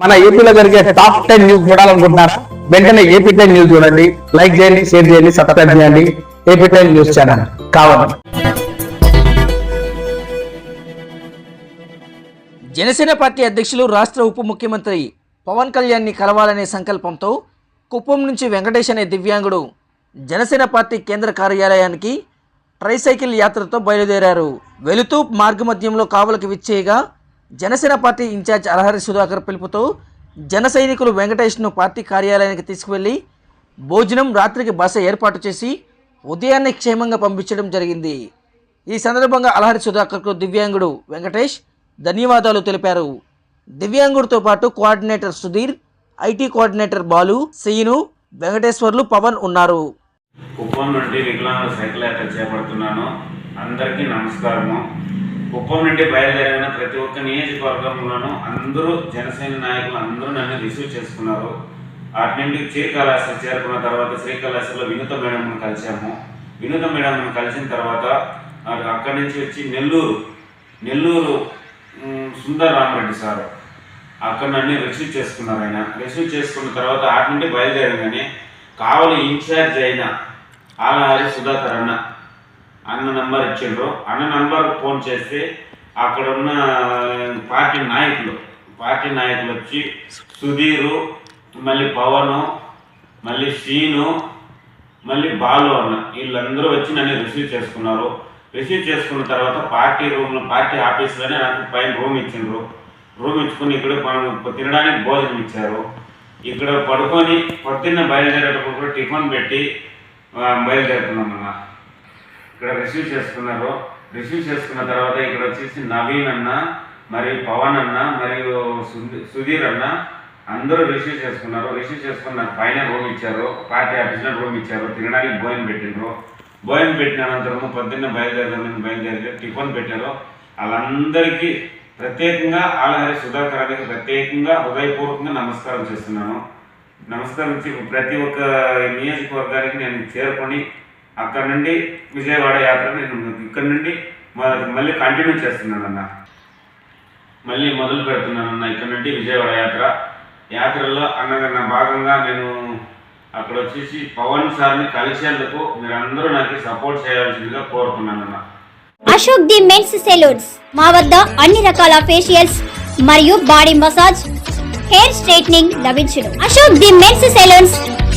మన ఏపీలో జరిగే టాప్ టెన్ న్యూస్ చూడాలనుకుంటున్నారా? వెంటనే ఏపీ టెన్ న్యూస్ చూడండి. లైక్ చేయండి షేర్ చేయండి సబ్స్క్రైబ్ చేయండి. ఏపీ టెన్ న్యూస్ ఛానల్ కావాలి. జనసేన పార్టీ అధ్యక్షులు రాష్ట్ర ఉప ముఖ్యమంత్రి పవన్ కళ్యాణ్ని కలవాలనే సంకల్పంతో కుప్పం నుంచి వెంకటేష్ అనే దివ్యాంగుడు జనసేన పార్టీ కేంద్ర కార్యాలయానికి ట్రైసైకిల్ యాత్రతో బయలుదేరారు. వెళుతూ మార్గమధ్యంలో కావలకు విచ్చేయగా Janasena party in charge Alahari Sudhakar పిలుపుతో జన సైనికులు వెంకటేష్ను పార్టీ కార్యాలయానికి తీసుకువెళ్ళి భోజనం రాత్రికి బస ఏర్పాటు చేసి ఉదయాన్నే క్షేమంగా పంపించడం జరిగింది. ఈ సందర్భంగా అలహరి సుధాకర్కు దివ్యాంగుడు వెంకటేష్ ధన్యవాదాలు తెలిపారు. దివ్యాంగుడితో పాటు coordinator Sudheer IT coordinator Balu Seenu Venkateswarlu Pavan ఉన్నారు. కుప్పం నుండి వికలాంగ సైకిల్ యాత్ర చేపడుతున్నాను. అందరికీ నమస్కారము. కుప్పం నుండి బయలుదేరిన ప్రతి ఒక్క నియోజకవర్గంలోనూ అందరూ జనసేన నాయకులు అందరూ నన్ను రిసీవ్ చేసుకున్నారు. అటు నుండి శ్రీకాళహస్తి చేరుకున్న తర్వాత శ్రీకాళహస్తిలో వినూత మేడంను కలిసాము వినూత మేడంను కలిసిన తర్వాత అక్కడి నుంచి వచ్చి నెల్లూరు నెల్లూరు మ్, సుందర్ రామరెడ్డి సారు అక్కడ నన్ను రిసీవ్ చేసుకున్నారు ఆయన. రిసీవ్ చేసుకున్న తర్వాత అటు నుండి బయలుదేరగానే కావలి ఇన్ఛార్జ్ అయిన ఆలహారి సుధాకర్ అన్న అన్న నంబర్ ఇచ్చిండ్రు. అన్న నంబర్ ఫోన్ చేస్తే అక్కడ ఉన్న పార్టీ నాయకులు పార్టీ నాయకులు వచ్చి సుధీరు మళ్ళీ పవను మళ్ళీ శ్రీను మళ్ళీ బాలు అన్న వీళ్ళందరూ వచ్చి నన్ను రిసీవ్ చేసుకున్నారు. రిసీవ్ చేసుకున్న తర్వాత పార్టీ రూమ్లో పార్టీ ఆఫీస్లోనే నాకు పైన రూమ్ ఇచ్చిండ్రు. రూమ్ ఇచ్చుకుని ఇక్కడ మనం తినడానికి భోజనం ఇచ్చారు. ఇక్కడ పడుకొని పొద్దున్న బయలుదేరేటప్పుడు కూడా టిఫిన్ పెట్టి బయలుదేరుతున్నాం అన్న. ఇక్కడ రిసీవ్ చేసుకున్నారు. రిసీవ్ చేసుకున్న తర్వాత ఇక్కడ వచ్చేసి నవీన్ అన్న మరియు పవన్ అన్న మరియు సుధీ- సుధీర్ అన్న అందరూ రిసీవ్ చేసుకున్నారు. రిసీవ్ చేసుకుని నాకు పైన రూమ్ ఇచ్చారు. పార్టీ ఆఫీస్లో రూమ్ ఇచ్చారు. తినడానికి భోజనం పెట్టినారు భోజనం పెట్టిన అనంతరము పొద్దున్న బయలుదేరదామని బయలుదేరి టిఫిన్ పెట్టారు. వాళ్ళందరికీ ప్రత్యేకంగా ఆలహరి సుధాకర్ అనేది ప్రత్యేకంగా హృదయపూర్వకంగా నమస్కారం చేస్తున్నాను. నమస్కారం ప్రతి ఒక్క నియోజకవర్గానికి నేను చేరుకొని అక్కడ నుండి విజయవాడ యాత్ర నేను ఇక్కడ నుండి మళ్ళీ కంటిన్యూ చేస్తున్నాను అన్న మళ్ళీ మొదలు పెడుతున్నానన్న ఇక్కడ నుండి విజయవాడ యాత్ర. యాత్రలో అన్నగన్న భాగంగా నేను అక్కడ వచ్చేసి పవన్ సార్ని కలిసేందుకు మీరందరూ నాకు సపోర్ట్ చేయాల్సిందిగా కోరుతున్నానన్న. Ashok the men's salons. మా వద్ద అన్ని రకాల ఫేషియల్స్ మరియు బాడీ మసాజ్ హెయిర్ స్ట్రైట్నింగ్ లభించును. Ashok the men's salons.